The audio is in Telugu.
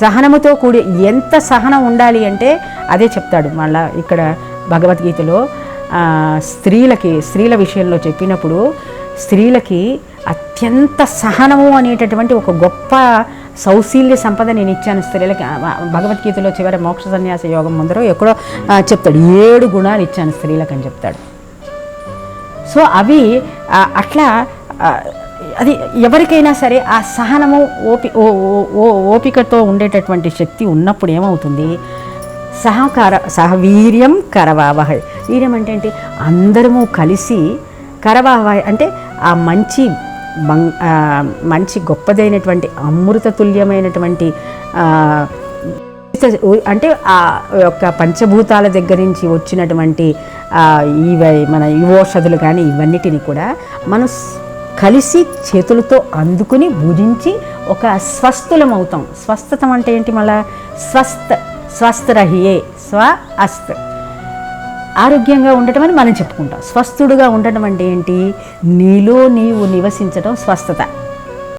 సహనముతో కూడి ఎంత సహనం ఉండాలి అంటే అదే చెప్తాడు. మళ్ళా ఇక్కడ భగవద్గీతలో స్త్రీలకి స్త్రీల విషయంలో చెప్పినప్పుడు స్త్రీలకి అత్యంత సహనము అనేటటువంటి ఒక గొప్ప సౌశీల్య సంపద నేను ఇచ్చాను స్త్రీలకి. భగవద్గీతలో చివరి మోక్ష సన్యాస యోగం ముందరో ఎక్కడో చెప్తాడు. ఏడు గుణాలు ఇచ్చాను స్త్రీలకు అని చెప్తాడు. సో అవి అట్లా అది ఎవరికైనా సరే ఆ సహనము ఓపి ఓ ఓ- ఓ ఓపికతో ఉండేటటువంటి శక్తి ఉన్నప్పుడు ఏమవుతుంది? సహకార సహవీర్యం కరవావహ. వీర్యం అంటే ఏంటి? అందరము కలిసి కరవావహ. అంటే ఆ మంచి మంచి గొప్పదైనటువంటి అమృతతుల్యమైనటువంటి అంటే ఆ యొక్క పంచభూతాల దగ్గర నుంచి వచ్చినటువంటి ఆ, ఇవి మన యువోషధులు కానీ ఇవన్నిటిని కూడా మనం కలిసి చేతులతో అందుకుని భుజించి ఒక స్వస్థులం అవుతాం స్వస్థతం అంటే ఏంటి మళ్ళా? స్వస్థ స్వస్థరహియే స్వ అస్త్ ఆరోగ్యంగా ఉండటం అని మనం చెప్పుకుంటాం. స్వస్థుడుగా ఉండటం అంటే ఏంటి? నీలో నీవు నివసించడం స్వస్థత.